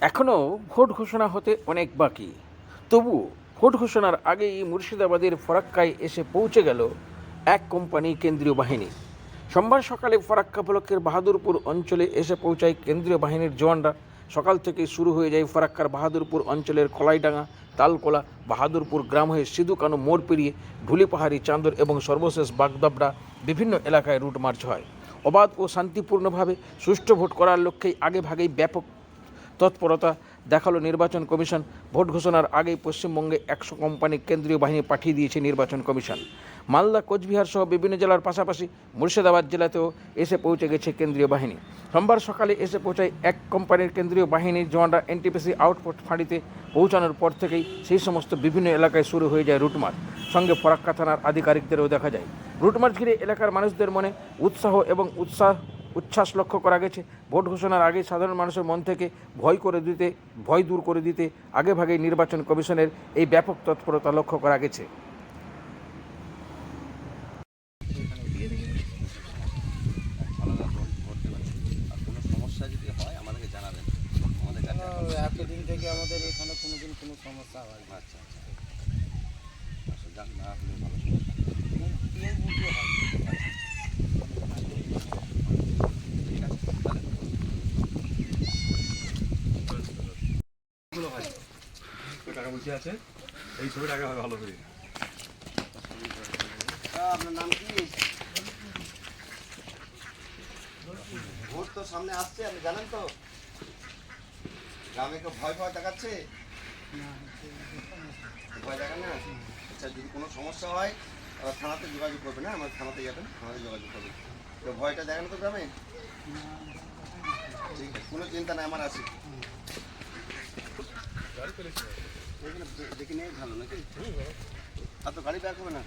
এখনও ভোট ঘোষণা হতে অনেক বাকি। তবুও ভোট ঘোষণার আগেই মুর্শিদাবাদের ফরাক্কায় এসে পৌঁছে গেল এক কোম্পানি কেন্দ্রীয় বাহিনী। সোমবার সকালে ফরাক্কা ব্লকের বাহাদুরপুর অঞ্চলে এসে পৌঁছায় কেন্দ্রীয় বাহিনীর জওয়ানরা। সকাল থেকে শুরু হয়ে যায় ফরাক্কার বাহাদুরপুর অঞ্চলের কলাইডাঙ্গা তালকোলা, বাহাদুরপুর গ্রাম হয়ে সিধুকানু মোড় পেরিয়ে ঢুলিপাহাড়ি চান্দর এবং সর্বশেষ বাগদাবড়া বিভিন্ন এলাকায় রুট মার্চ হয়। অবাধ ও শান্তিপূর্ণভাবে সুষ্ঠু ভোট করার লক্ষ্যেই আগেভাগেই ব্যাপক তৎপরতা দেখাল নির্বাচন কমিশন। ভোট ঘোষণার আগেই পশ্চিমবঙ্গে একশো কোম্পানি কেন্দ্রীয় বাহিনী পাঠিয়ে দিয়েছে নির্বাচন কমিশন। মালদা, কোচবিহার সহ বিভিন্ন জেলার পাশাপাশি মুর্শিদাবাদ জেলাতেও এসে পৌঁছে গেছে কেন্দ্রীয় বাহিনী। সোমবার সকালে এসে পৌঁছায় এক কোম্পানির কেন্দ্রীয় বাহিনীর জওয়ানরা এনটিপিসি আউটপোস্ট ফাঁড়িতে পৌঁছানোর পর থেকেই সেই সমস্ত বিভিন্ন এলাকায় শুরু হয়ে যায় রুটমার্চ। সঙ্গে ফরাক্কা থানার আধিকারিকদেরও দেখা যায়। রুটমার্চ ঘিরে এলাকার মানুষদের মনে উৎসাহ এবং উৎসাহ উচ্ছ্বাস লক্ষ্য করা গেছে। ভোট ঘোষণার আগে সাধারণ মানুষের মন থেকে ভয় করে দিতে ভয় দূর করে দিতে আগেভাগে নির্বাচন কমিশনের এই ব্যাপক তৎপরতা লক্ষ্য করা গেছে। কোনো হয় এতদিন থেকে আমাদের এখানে কোনোদিন কোনো সমস্যা হয় না। আচ্ছা আচ্ছা। জান না হলে ভালো এই বুঝতে হয় ঠিক আছে তাহলে টাকা বলছি আছে। এই ছবি টাকা হবে ভালো করে। আপনার নাম কি? ভোট তো সামনে আসছে, আপনি জানেন তো? গ্রামে কেউ ভয় ভয় দেখাচ্ছে? ভয় দেখান না? আচ্ছা যদি কোনো সমস্যা হয় থানাতে যোগাযোগ করবেন না আমার থানাতে যাবেন, থানাতে যোগাযোগ করবেন। তো ভয়টা দেখানো তো গ্রামে? ঠিক কোনো চিন্তা নাই, আমার আছে। দেখে নেই ভালো নাকি আর তো গাড়ি ব্যাক হবে না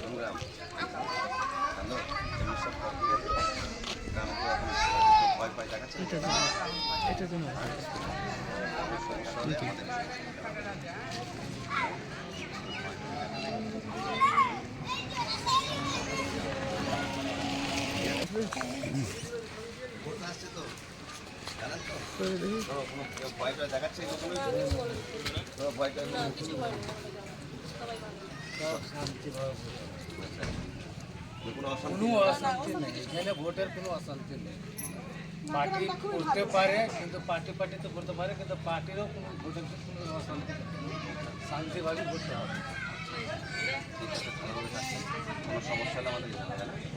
সংগ্রাম হ্যালো এমনি সব সব ঠিক আছে গ্রামে তো এখন সবাই ভয় ভয় দেখাচ্ছে এটা জন্য সমস্যা হলে আমাদের ভোট আসছে তো জানেন তো তো কোনো কেউ ভয় টয় দেখাচ্ছে কোনো অশান্তি নেই। এখানে ভোটের কোনো অশান্তি নেই। পার্টি করতে পারে কিন্তু পার্টি পার্টি তো করতে পারে কিন্তু পার্টিরও কোনো ভোটের কোনো অশান্তি শান্তিভাবে করতে হবে। কোনো সমস্যা হলে আমাদের